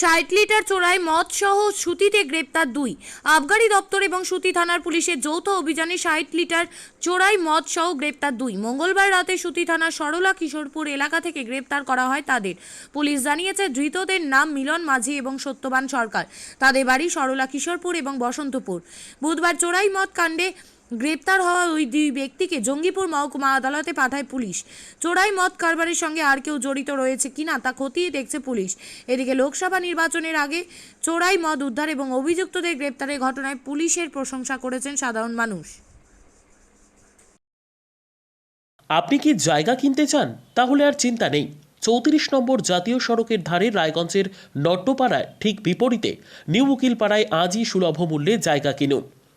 ষাট লিটার চোরাই মদ সহ সুতিতে গ্রেপ্তার দুই। আবগারি দপ্তর এবং সুতি থানার পুলিশের যৌথ অভিযানে ষাট লিটার চোরাই মদ সহ গ্রেপ্তার দুই। মঙ্গলবার রাতে সুতি থানার সরলা কিশোরপুর এলাকা থেকে গ্রেপ্তার করা হয় তাদের। পুলিশ জানিয়েছে, ধৃতদের নাম মিলন মাঝি এবং সত্যবান সরকার। তাদের বাড়ি সরলা কিশোরপুর এবং বসন্তপুর। বুধবার চোরাই মদ কাণ্ডে গ্রেপ্তার হওয়া ওই দুই ব্যক্তিকে জঙ্গিপুর মহকুমা আদালতে পাঠায় পুলিশ। চোরাই মদ কারবারের সঙ্গে আর কেউ জড়িত রয়েছে কিনা তা খতিয়ে দেখছে পুলিশ। এদিকে লোকসভা নির্বাচনের আগে চোরাই মদ উদ্ধার এবং অভিযুক্তদের গ্রেপ্তারের ঘটনায় পুলিশের প্রশংসা করেছেন সাধারণ মানুষ। আপনি কি জায়গা কিনতে চান? তাহলে আর চিন্তা নেই। চৌত্রিশ নম্বর জাতীয় সড়কের ধারে রায়গঞ্জের নট্টপাড়ায় ঠিক বিপরীতে নিউ উকিলপাড়ায় আজই সুলভ মূল্যে জায়গা কিনুন।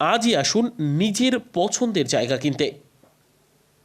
আজই আসুন নিজের পছন্দের জায়গা কিনতে।